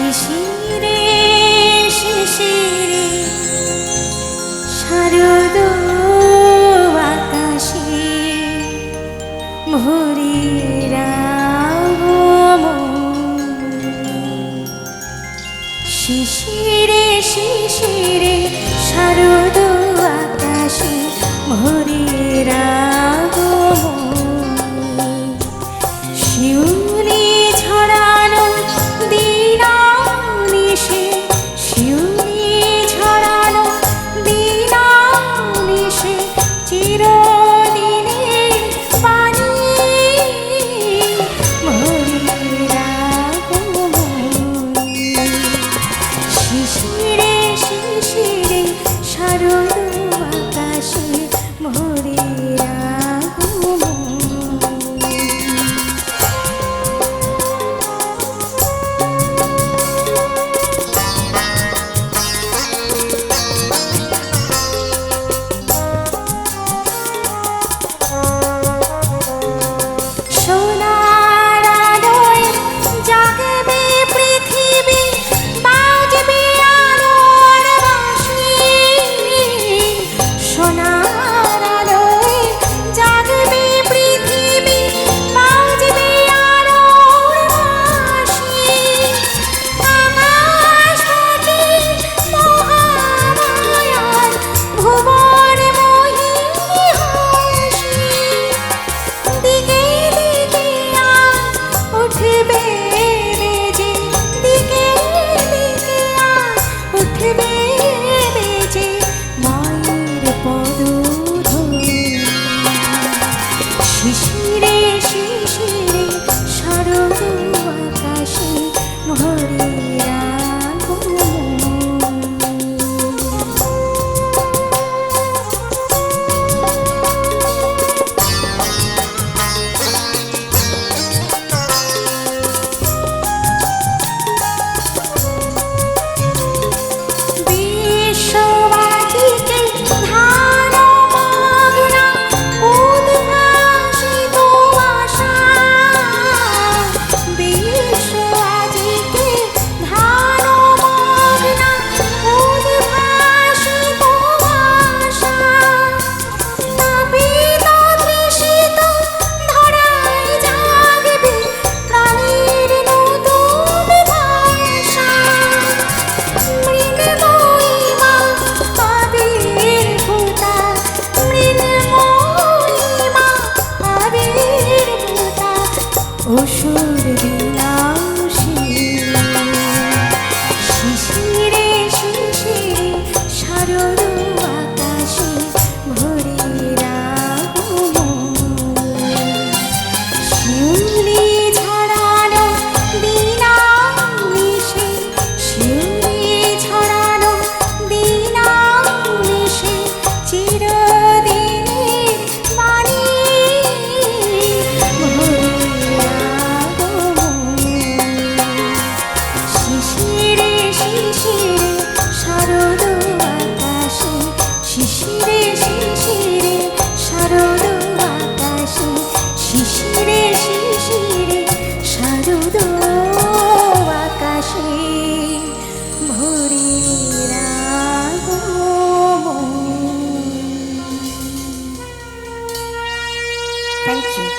শিশিরে শিশিরে শারদ আকাশে ভরিরা শিশিরে শিশিরে আকাশে ভরি অসুর বিলাসী শিশিরে শিশিরে সারো tire